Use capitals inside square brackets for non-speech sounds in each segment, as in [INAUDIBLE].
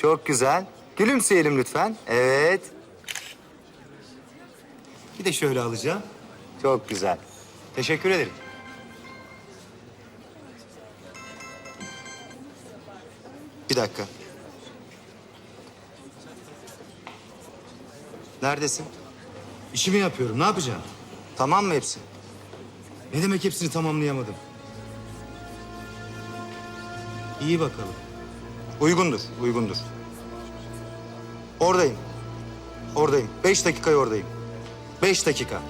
Çok güzel. Gülümseyelim lütfen. Evet. Bir de şöyle alacağım. Çok güzel. Teşekkür ederim. Bir dakika. Neredesin? İşimi yapıyorum. Ne yapacağım? Tamam mı hepsi? Ne demek hepsini tamamlayamadım? İyi bakalım. Uygundur, uygundur. Oradayım. Oradayım. Beş dakikaya oradayım. Beş dakika.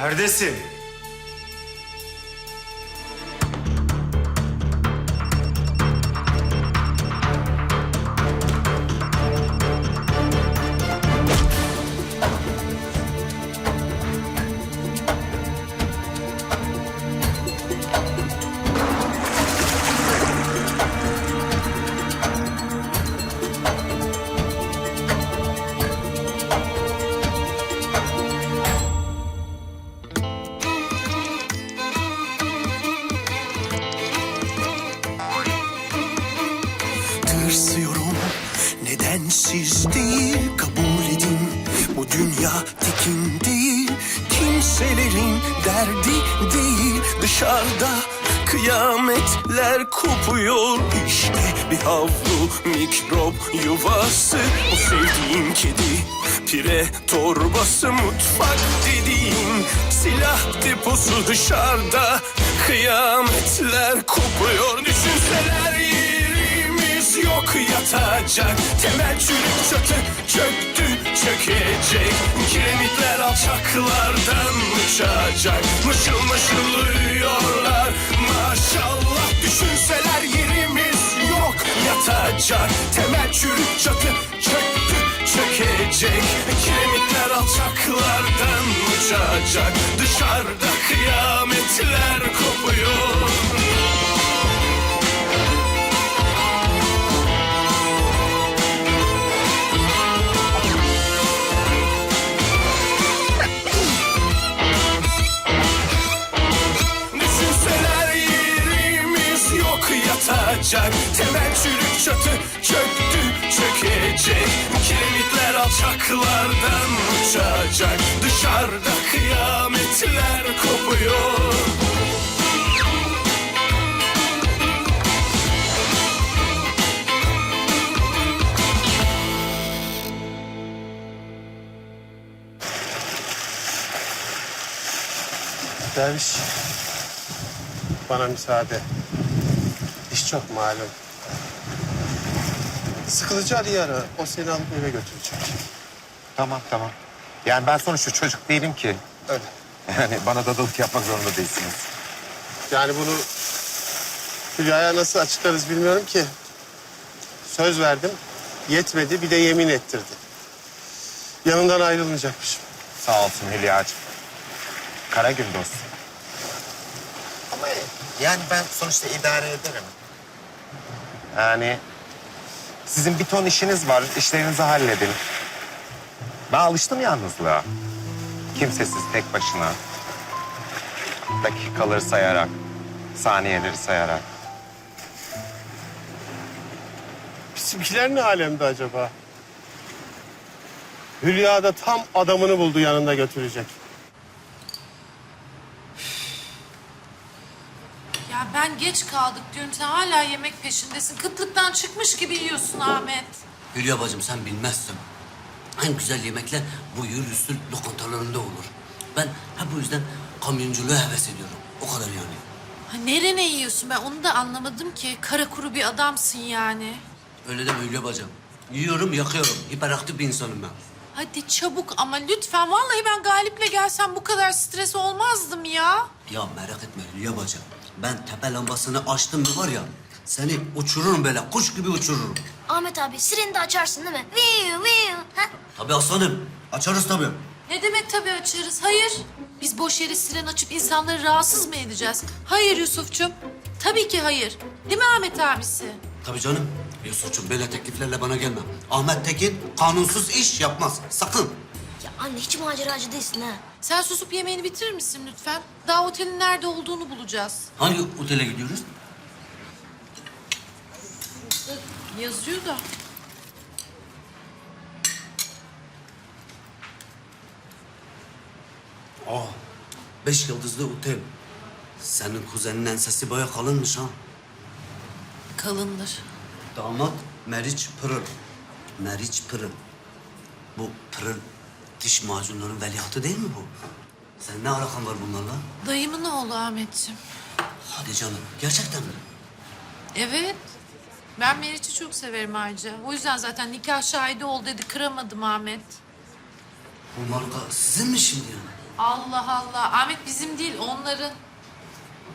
Neredesin? Tırsıyorum nedensiz değil kabul edin. Bu dünya tekin değil kimselerin derdi değil. Dışarıda kıyametler kopuyor. İşte bir havlu mikrop yuvası. O sevdiğin kedi pire torbası mutfak dediğin Silah deposu. Dışarıda kıyametler kopuyor. Düşünseler yok yatacak. Temel çürük çatı çöktü çökecek. Kiremitler alçaklardan uçacak. Mışıl mışıl uyuyorlar. Maşallah Düşünseler yerimiz yok yatacak. Temel çürük çatı çöktü çökecek. Kiremitler alçaklardan uçacak. Dışarıda kıyametler kopuyor yatacak Temel çürük çatı çöktü çökecek. Kiremitler alçaklardan uçacak. Dışarıda kıyametler kopuyor. Derviş, bana müsaade. İş çok malum. Sıkılıcı Ali'yi ara. O seni alıp eve götürecek. Tamam tamam. Yani ben sonuçta çocuk değilim ki. Öyle. Yani bana dadılık yapmak zorunda değilsiniz. Yani bunu Hülya'ya nasıl açıklarız bilmiyorum ki. Söz verdim, yetmedi bir de yemin ettirdi. Yanından ayrılmayacakmışım. Sağ olsun Hülya'cığım. Kara gün dostum. Ama yani ben sonuçta idare ederim. Yani sizin bir ton işiniz var. işlerinizi halledin. Ben alıştım yalnızlığa. Kimsesiz tek başına. Dakikaları sayarak, saniyeleri sayarak. Bizimkiler ne alemde acaba? Hülya da tam adamını buldu yanında götürecek. Ya ben geç kaldık diyorum sen hala yemek peşindesin. Kıtlıktan çıkmış gibi yiyorsun Ahmet. Hülya bacım sen bilmezsin. En güzel yemekler bu yürüstül lokantalarında olur. Ben hep bu yüzden kamyonculuğa heves ediyorum. O kadar yani. Ha, nerene yiyorsun ben onu da anlamadım ki. Kara kuru bir adamsın yani. Öyle deme Hülya bacım. Yiyorum yakıyorum. Hiperaktif bir insanım ben. Hadi çabuk ama lütfen. Vallahi ben Galip'le gelsem bu kadar stres olmazdım ya. Ya merak etme Hülya bacım. Ben tepe lambasını açtım mı var ya... ...seni uçururum böyle kuş gibi uçururum. Ahmet abi sireni de açarsın değil mi? Viu viu. Ha? Tabii aslanım. Açarız tabii. Ne demek tabii açarız? Hayır. Biz boş yere siren açıp insanları rahatsız mı edeceğiz? Hayır Yusuf'cum. Tabii ki hayır. Değil mi Ahmet abisi? Tabii canım. Yusuf'cum böyle tekliflerle bana gelme. Ahmet Tekin kanunsuz iş yapmaz. Sakın. Ya anne hiç maceracı değilsin ha. Sen susup yemeğini bitirir misin lütfen? Daha otelin nerede olduğunu bulacağız. Hangi otele gidiyoruz? Yazıyor da. Aa, beş yıldızlı otel. Senin kuzenin ensesi baya kalınmış ha. Kalındır. Damat Meriç Pırıl. Meriç Pırıl. Bu Pırıl diş macunların veliahtı değil mi bu? Sen ne alakan var bunlarla? Dayımın oğlu Ahmetciğim. Hadi canım, gerçekten mi? Evet. Ben Meriç'i çok severim ayrıca. O yüzden zaten nikah şahidi ol dedi. Kıramadım Ahmet. Bu marka sizin mi şimdi yani? Allah Allah. Ahmet bizim değil onların.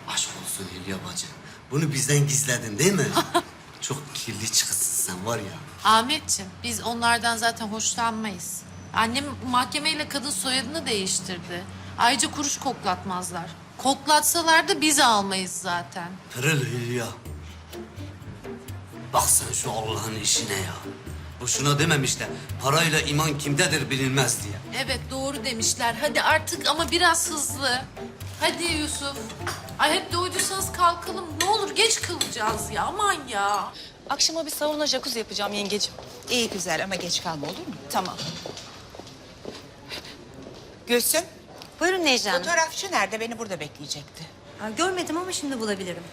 Aşk olsun Hülya bacı. Bunu bizden gizledin değil mi? [LAUGHS] Çok kirli çıkısın sen var ya. Ahmetciğim biz onlardan zaten hoşlanmayız. Annem mahkemeyle kadın soyadını değiştirdi. Ayrıca kuruş koklatmazlar. Koklatsalar da biz almayız zaten. Pırıl Hülya. Bak sen şu Allah'ın işine ya. Boşuna dememişler. Parayla iman kimdedir bilinmez diye. Evet doğru demişler. Hadi artık ama biraz hızlı. Hadi Yusuf. Ay hep doyduysanız kalkalım. Ne olur geç kalacağız ya aman ya. Akşama bir sauna jacuzzi yapacağım yengeciğim. İyi güzel ama geç kalma olur mu? Tamam. Gülsüm, Buyurun Necla Hanım. fotoğrafçı nerede? Beni burada bekleyecekti. Aa, Görmedim ama şimdi bulabilirim.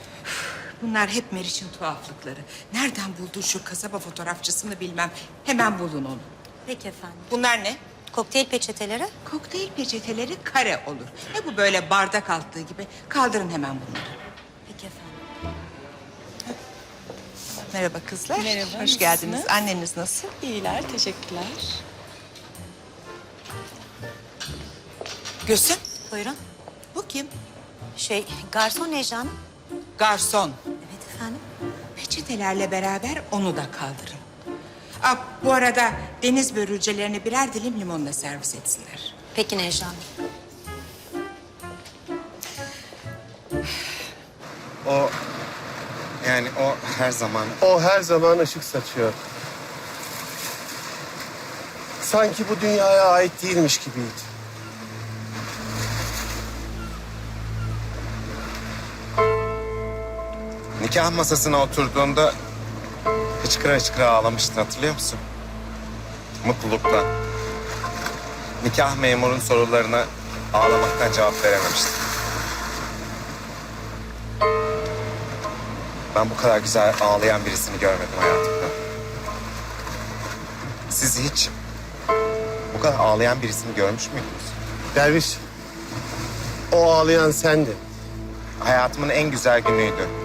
Bunlar hep Meriç'in tuhaflıkları. Nereden buldun şu kasaba fotoğrafçısını bilmem. Hemen bulun onu. Peki efendim. Bunlar ne? Kokteyl peçeteleri. Kokteyl peçeteleri kare olur. Ne bu böyle bardak altlığı gibi? Kaldırın hemen bunları. Peki efendim. Merhaba kızlar. Merhaba, Hoş nasılsınız? geldiniz. Anneniz nasıl? İyiler, teşekkürler. Gülsüm, Buyurun. bu kim? Şey, garson Necla Hanım. Garson. Evet efendim. Peçetelerle beraber onu da kaldırın. Aa, bu arada deniz börülcelerini birer dilim limonla servis etsinler. Peki Necla Hanım. O yani o her zaman O her zaman ışık saçıyor. Sanki bu dünyaya ait değilmiş gibiydi. Nikah masasına oturduğunda hıçkıra hıçkıra ağlamıştın hatırlıyor musun? Mutluluktan. Nikah memurun sorularına ağlamaktan cevap verememiştin. Ben bu kadar güzel ağlayan birisini görmedim hayatımda. Siz hiç bu kadar ağlayan birisini görmüş müydünüz? Derviş, o ağlayan sendin. Hayatımın en güzel günüydü.